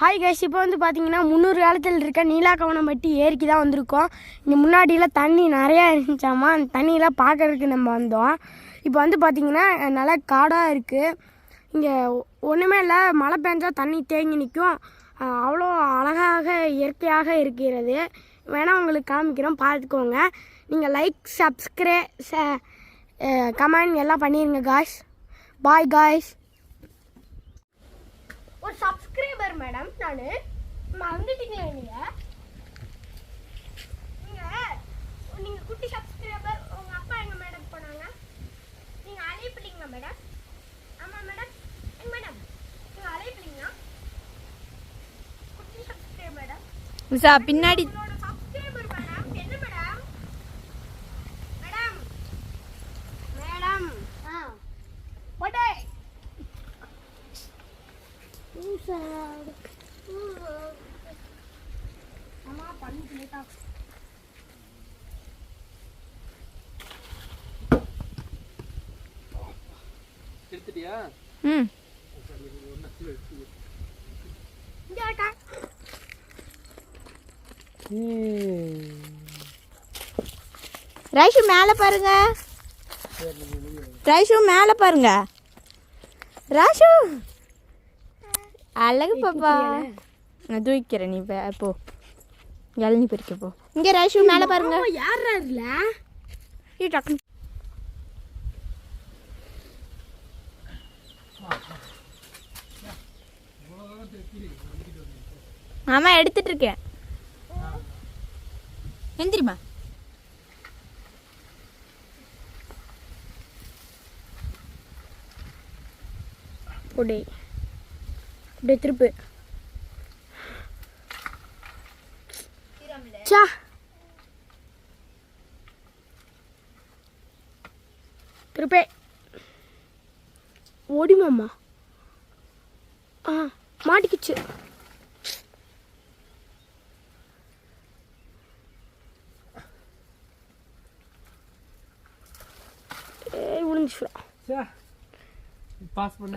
Hi guys இப்போ வந்து பார்த்தீங்கன்னா முந்நூறு காலத்தில் இருக்க நீலாக்கவனம்பட்டி ஏரிக்கு தான் வந்திருக்கோம். இங்கே முன்னாடியெல்லாம் தண்ணி நிறையா இருந்துச்சாமா? அந்த தண்ணியெல்லாம் பார்க்கறதுக்கு நம்ம வந்தோம். இப்போ வந்து பார்த்தீங்கன்னா நல்லா காடாக இருக்குது இங்கே ஒன்றுமே இல்லை மழை பெஞ்சால் தண்ணி தேங்கி நிற்கும். அவ்வளோ அழகாக இயற்கையாக இருக்கிறது. வேணால் உங்களுக்கு காமிக்கிறோம் பார்த்துக்கோங்க. நீங்கள் லைக் சப்ஸ்கிரை கமெண்ட் எல்லாம் பண்ணிடுங்க காய்ஸ் பாய் காய்ஸ் ஒரு சப்ஸ்கிரைபர் மேடம் நான் மறந்துட்டீங்களா நீங்க நீங்க நீங்க குட்டி சப்ஸ்கிரைபர் உங்க அப்பா எங்க மேடம் போனாங்க? நீங்க அழைப்பிட்டீங்களா மேடம் ஆமா மேடம் மேடம் நீங்க அழைப்பிட்டீங்களா குட்டி சப்ஸ்கிரைபர் மேடம் பின்னாடி உங்களோட சப்ஸ்கிரைபர் மேடம் என்ன மேடம் மேடம் மேடம் ஆ போட்டே அம்மா பண்ணி லேட்டா எடுத்துட்டியா ம். ரைஷு மேலே பாருங்க. ரைஷு மேலே பாருங்க. ராஷு. அழகு பாப்பா. நான் தூக்கிறேன் நீ போ- இளநீ பறிக்க போ. இங்கே ரைஷு மேலே பாருங்க. யாரா இல்ல ஈ, டக்குனு. ஆமா எடுத்துட்டு இருக்கேன். எந்திரிமா போடே அப்படியே திருப்பு சா திருப்பே ஓடிமாம்மா ஆ மாட்டிக்கிச்சு. ஏய் விழுந்துச்சுடா. சே பாஸ் பண்ண.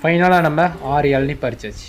ஃபைனலாக நம்ம ஆறு இளநீ பறிச்சாச்சு.